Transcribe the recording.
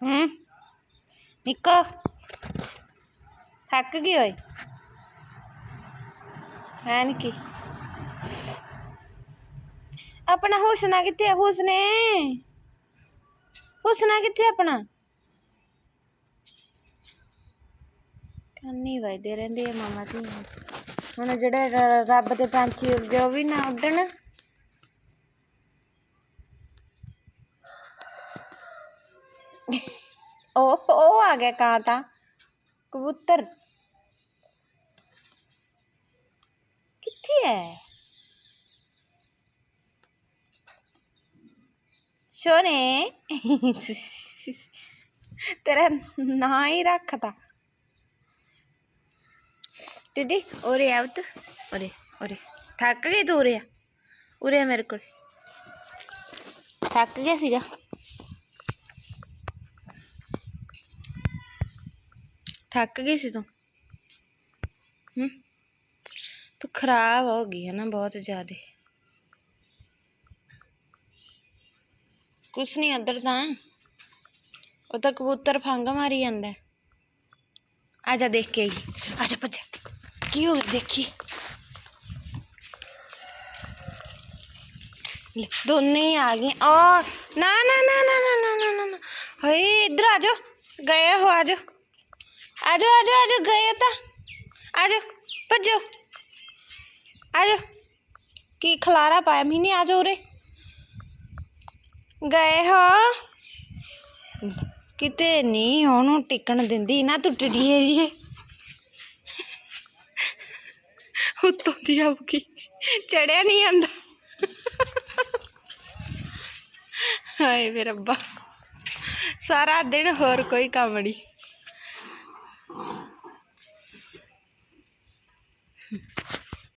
निको थक गई है निकी अपना हुसना कित हुसने हुसना कित अपना ਕੰਨੀ बजते रहते मामा जी हम जो रब के पंछी जो भी ना उडन ਉਹ ਉਹ ਆ ਗਿਆ ਕਾਂ ਤਾਂ। ਕਬੂਤਰ। ਕਿੱਥੇ ਹੈ ਸੋਨੇ। ਤੇਰਾ ਨਾਂ ਹੀ ਰੱਖਦਾ ਦੀਦੀ, ਉਰੇ ਆ ਤੂੰ ਉਰੇ ਉਰੇ। ਥੱਕ ਗਈ ਤੂੰ ਉਰੇ ਆ। ਉਰੇ ਆ ਮੇਰੇ ਕੋਲ। ਥੱਕ ਗਿਆ ਸੀਗਾ। ਥੱਕ ਗਈ ਸੀ ਤੂੰ ਹੂੰ ਤੂੰ ਖਰਾਬ ਹੋ ਗਈ ਹੈ ਨਾ ਬਹੁਤ ਜ਼ਿਆਦੇ ਕੁਛ ਨਹੀਂ ਉੱਧਰ ਤਾਂ ਉਹ ਤਾਂ ਕਬੂਤਰ ਫੰਗ ਮਾਰੀ ਜਾਂਦਾ ਹੈ। ਆ ਜਾ ਦੇਖ ਕੇ ਆਈ ਆ ਜਾ ਭੱਜ ਕੀ ਹੋ ਗਿਆ ਦੇਖੀ ਲੈ, ਦੋਨੇ ਹੀ ਆ ਗਏ ਆ ਨਾ ਨਾ ਨਾ ਨਾ ਨਾ ਨਾ ਨਾ ਨਾ ਨਾ ਹਏ ਇੱਧਰ ਆ ਜਾ ਗਏ ਹੋ ਆ ਜਾ आजो आजो आजो, गए था तो। आजो भजो आजो। कि खलारा पाया मैंने आजो उरे। गए हो। कि नहीं टिकन तो दी ना तू टिडिए जी। उत्तों चढ़िया नहीं आता हाय मेरा बा सारा दिन होर कोई कम नहीं। 哼